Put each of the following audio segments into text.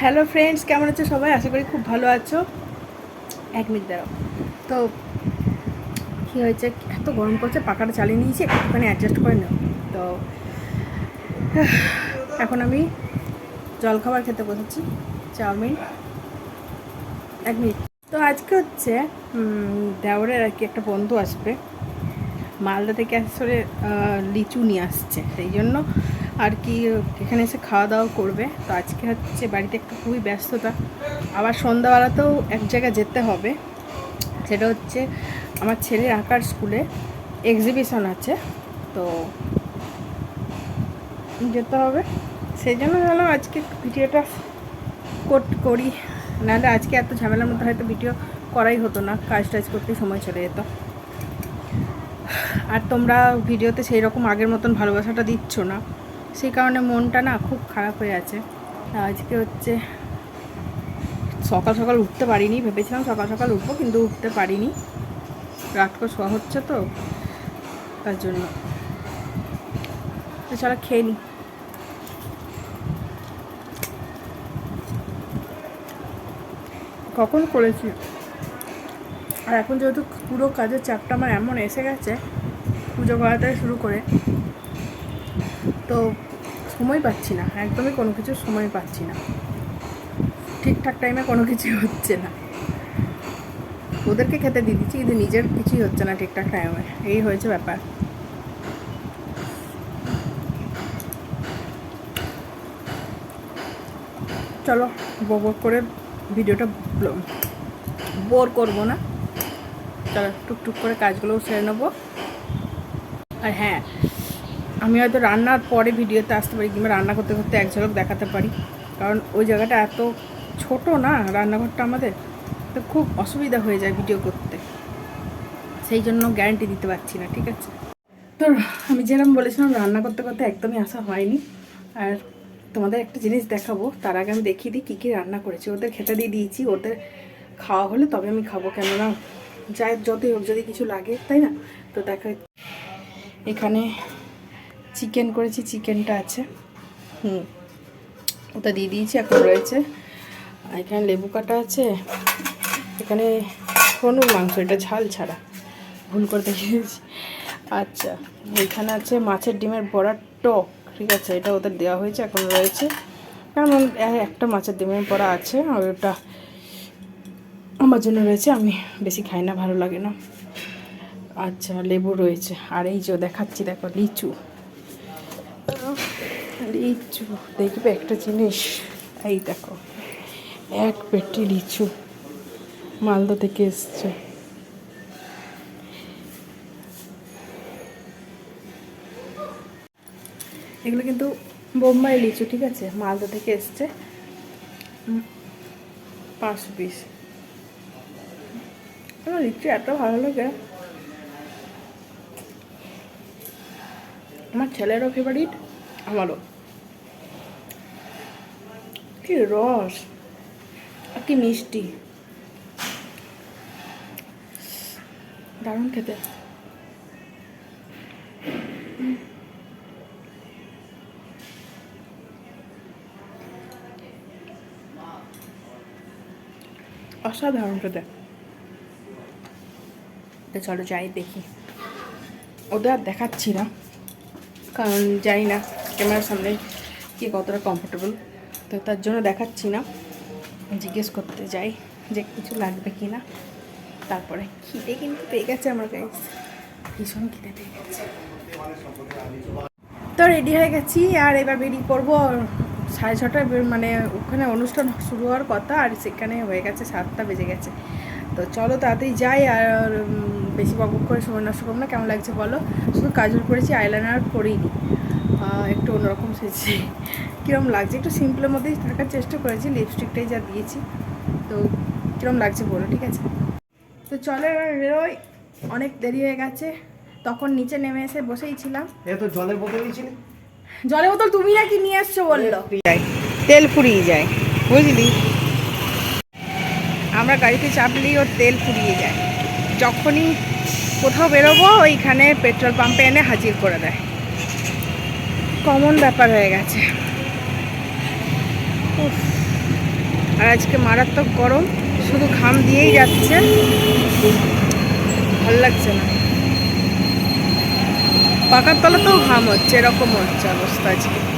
Hello friends কেমন আছো সবাই? আশা করি খুব ভালো আছো। এক মিনিট দাঁড়াও। তো কী হয়েছে? এত গরম করছে পাখাটা চালিয়ে নিয়েছি একটুখানি অ্যাডজাস্ট করে নাও। তো এখন আমি জলখাবার খেতে বসেছি চাউমিন। এক মিনিট। তো আজকে হচ্ছে উম, দেওরের আর কি একটা বন্ধু আসবে। মালদা থেকে আসলে লিচু নিয়ে আসছে। সেই জন্য আর কি এখানে এসে খাওয়া দাওয়া করবে। তো আজকে হচ্ছে বাড়িতে একটু খুবই ব্যস্ততা। আবার সন্ধ্যাবেলাতেও এক জায়গায় যেতে হবে। সেটা হচ্ছে আমার ছেলে আঁকার স্কুলে এক্সিবিশন আছে। তো যেতে হবে। সেই জন্য ভাবলাম আজকে ভিডিওটা কোট করি। নাহলে আজকে এত ঝামেলার মধ্যে হয়তো ভিডিও করাই হতো না। কাজ টাজ করতে সময় চলে যেত। আর তোমরা ভিডিওতে সেই রকম আগের মতন ভালোবাসাটা দিচ্ছ না। সেই কারণে মনটা না খুব খারাপ হয়ে আছে। আজকে হচ্ছে সকাল সকাল উঠতে পারিনি, ভেবেছিলাম সকাল সকাল উঠবো কিন্তু উঠতে পারিনি। রাত করে শোয়া হচ্ছে তো, তার জন্য। এছাড়া খেয়ে নিই কখন করেছি? আর এখন যেহেতু পুরো কাজের চাপটা আমার এমন এসে গেছে পুজো করা থেকে শুরু করে, তো সময় পাচ্ছি না, একদমই কোনো কিছু সময় পাচ্ছি না। ঠিকঠাক টাইমে কোনো কিছু হচ্ছে না। ওদেরকে খেতে দিয়ে দিচ্ছি, কিন্তু নিজের কিছুই হচ্ছে না ঠিকঠাক টাইমে এই হয়েছে ব্যাপার। চলো বর করে ভিডিওটা বোর করব না। চলো, টুকটুক করে কাজগুলোও সেরে নেব। আর হ্যাঁ আমি হয়তো রান্নার পরে ভিডিওতে আসতে পারি কিংবা রান্না করতে করতে এক ঝলক দেখাতে পারি। কারণ ওই জায়গাটা এত ছোট না রান্নাঘরটা আমাদের, তো খুব অসুবিধা হয়ে যায় ভিডিও করতে। সেই জন্য গ্যারান্টি দিতে পারছি না, ঠিক আছে? তো আমি যেরকম বলেছিলাম, রান্না করতে করতে একদমই আসা হয়নি। আর তোমাদের একটা জিনিস দেখাবো, তার আগে আমি দেখিয়ে দিই কী কী রান্না করেছি। ওদের খেতে দিয়ে দিয়েছি, ওদের খাওয়া হলে তবে আমি খাব, কেননা যাই, যতই হোক যদি কিছু লাগে, তাই না? তো দেখা এখানে চিকেন করেছি, চিকেনটা আছে। হুম, ওটা দিয়ে দিয়েছি, এখন রয়েছে। এখানে লেবু কাটা আছে। এখানে হনুর মাংস, এটা ঝাল ছাড়া। ভুল করে দেখিয়েছি। আচ্ছা এখানে আছে মাছের ডিমের বড়ার টক, ঠিক আছে? এটা ওদের দেওয়া হয়েছে, এখন রয়েছে। কারণ একটা মাছের ডিমের বড়া আছে, আর ওটা আমার জন্য রয়েছে, আমি বেশি খাই না, ভালো লাগে না। আচ্ছা লেবু রয়েছে। আর এই যে দেখাচ্ছি, দেখো, লিচু। লিচু, দেখবে একটা জিনিস? এই দেখো, এক পেটি লিচু মালদা থেকে এসছে। এগুলো কিন্তু বোম্বাই লিচু, ঠিক আছে? মালদা থেকে এসছে। পাঁচশো পিস। লিচু এত ভালো লাগে। আমার ছেলেরও ফেভারিট আমারও। কি রস, আর কি মিষ্টি। দারুণ খেতে। অসাধারণ খেতে। চলো যাই দেখি। ওদের আর দেখাচ্ছি না। কারণ জানি না ক্যামেরার সামনে কে কতটা কমফোর্টেবল তো তার জন্য দেখাচ্ছি না। জিজ্ঞেস করতে যাই যে কিছু লাগবে কি না তারপরে খিদে কিন্তু পেয়ে গেছে আমার গাইস ভীষণ খিদে পেয়ে গেছে। তো রেডি হয়ে গেছি, আর এবার বেরিয়ে পড়ব। সাড়ে বের- মানে ওখানে অনুষ্ঠান শুরু হওয়ার কথা, আর সেখানে হয়ে গেছে সাতটা বেজে গেছে। তো চলো তাড়াতাড়ি যাই, আর বেশি বক বক করে সময় নষ্ট করব না। কেমন লাগছে বলো? শুধু কাজল করেছি আইলাইনার আহ, একটু অন্যরকম সেজেছি কীরকম লাগছে? একটু সিম্পলের মধ্যেই থাকার চেষ্টা করেছি লিপস্টিকটাই যা দিয়েছি। তো কীরকম লাগছে বলো ঠিক আছে? তো চলো এবার বেরোই। অনেক দেরি হয়ে গেছে। তখন নিচে নেমে এসে বসেই ছিলাম। তো জলের বোতল ছিল। জলের বোতল তুমি নাকি নিয়ে এসছো বলল? তেল ফুরিয়ে যায় বুঝলি? আমরা গাড়িতে চাপলেই ওর তেল ফুরিয়ে যায়। যখনই কোথাও বেরোবো, ওইখানে পেট্রোল পাম্পে এনে হাজির করে দেয়। কমন ব্যাপার হয়ে গেছে। আর আজকে মারাত্মক গরম, শুধু ঘাম দিয়েই যাচ্ছে। ভালো লাগছে না। পাকার তলাতেও ঘাম হচ্ছে, এরকম হচ্ছে অবস্থা আজকে।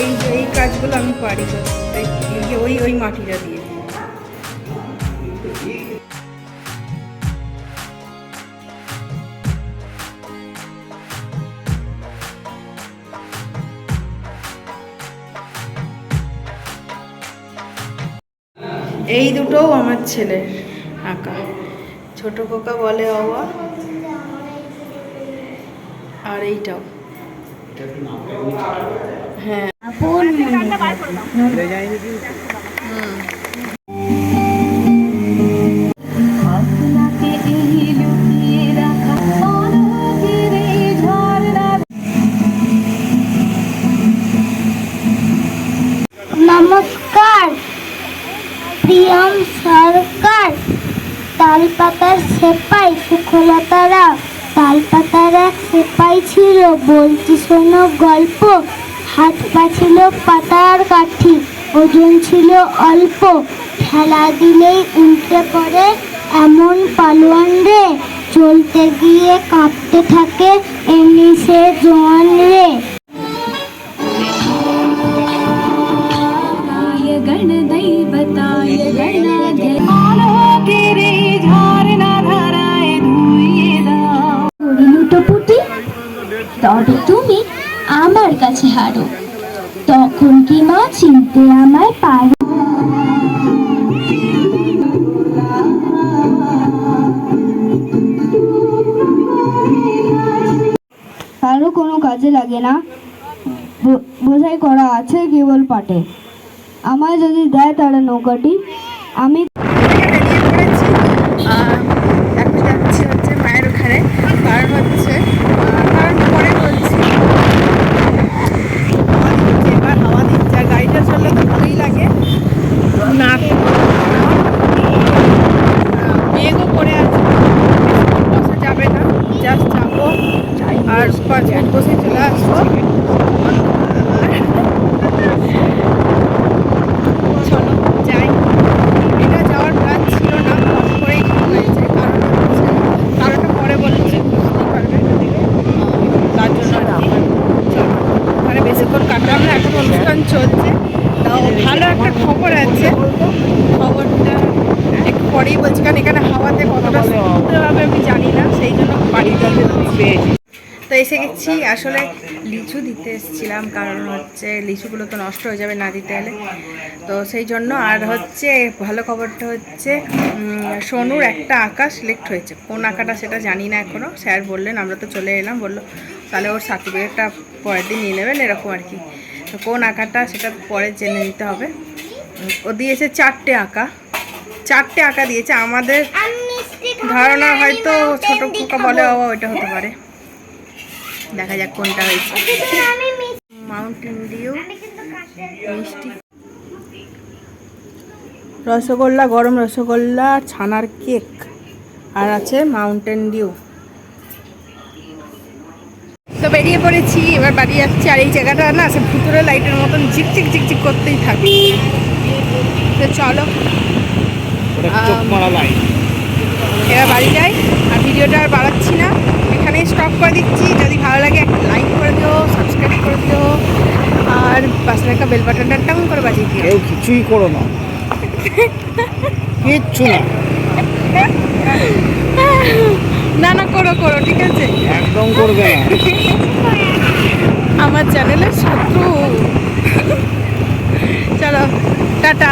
এই এই কাজগুলো আমি পারি যে ওই ওই মাটিটা দিয়ে। এই দুটোও আমার ছেলের আঁকা। ছোট কোকা বলে অবা, আর এইটাও। নমস্কার প্রিয়ম সরকার তালপাতার সেপাই সুখলতারা। তালপাতার এক সেপাই ছিল বলছি শোনো গল্প। হাত পা ছিল পাতার কাঠি ওজন ছিল অল্প খেলা দিলেই উল্টে পড়ে এমন পালোয়ান রে চলতে গিয়ে কাঁপতে থাকে এমনি সে জোয়ান রে य गणदैवताय गणाध्य অনগের এই ঝর্ণা ধারায় ধুইয়ে দাও লুটোপুটি তবে পারো কারও কোনো কাজে লাগে না। বোঝাই করা আছে কেবল পাটে আমায় যদি দেয় তারা নৌকাটি, আমি বেরিয়ে পড়েছি আর এখন যাচ্ছি হচ্ছে মায়ের ওখানে কারণ হচ্ছে আহ, কারণ পরে বলছি হাওয়া দিচ্ছে, এবার হাওয়া দিচ্ছে আর গাড়িটা চললে তো ভালোই লাগে না মেঘও করে আছে বসা যাবে না জাস্ট যাব আর পাঁচ মিনিট বসে চলে আসব চলো যাই এটা যাওয়ার প্ল্যান ছিল না হঠাৎ করেই ঠিক হয়েছে কারণ হচ্ছে কারণটা পরে বলেছি বুঝতেই পারবে তার জন্য আর কি। চলো ওখানে বেশিক্ষণ কাটলাম না এখন অনুষ্ঠান চলছে তাও ভালো একটা খবর আছে খবরটা একটু পরেই বলছি কারণ এখানে হাওয়াতে কতটা শুনতে হবে আমি জানি না সেই জন্য বাড়িতে তো এসে গেছি আসলে লিচু দিতে এসেছিলাম, কারণ হচ্ছে লিচুগুলো তো নষ্ট হয়ে যাবে না দিতে হলে তো সেই জন্য আর হচ্ছে ভালো খবরটা হচ্ছে সোনুর একটা আঁকা সিলেক্ট হয়েছে। কোন আঁকাটা সেটা জানি না এখনও স্যার বললেন, আমরা তো চলে এলাম, বলল, তাহলে ওর সার্টিফিকেটটা পরের দিন নিয়ে নেবেন, এরকম আর কি। তো কোন আঁকাটা সেটা পরে জেনে নিতে হবে। ও দিয়েছে চারটে আঁকা। চারটে আঁকা দিয়েছে। আমাদের ধারণা হয়তো ছোট পোকা বলে বাবা ওইটা হতে পারে। দেখা যাক কোনটা হয়েছে। মাউন্টেন ডিউ মিষ্টি। রসগোল্লা, গরম রসগোল্লা, ছানার কেক। আর আছে মাউন্টেন ডিউ। তো বেরিয়ে পড়েছি, এবার বাড়ি যাচ্ছি। আর এই জায়গাটা না, সে ভুতুরে লাইটের মতন ঝিকঝিক ঝিকঝিক করতেই থাকে। তো চলো। এবার বাড়ি যাই আর ভিডিওটা আর বাড়াচ্ছি না। এখানেই স্টপ করে দিচ্ছি। যদি ভালো লাগে একটা লাইক করে দিও সাবস্ক্রাইব করে দিও আর পাশে একটা বেল বাটনটা টাং করে বাজিয়ে দিও। কেউ কিছুই করো না। কিচ্ছু না। না না করো করো ঠিক আছে? একদম করবে না। আমার চ্যানেলের শত্রু। চলো টাটা।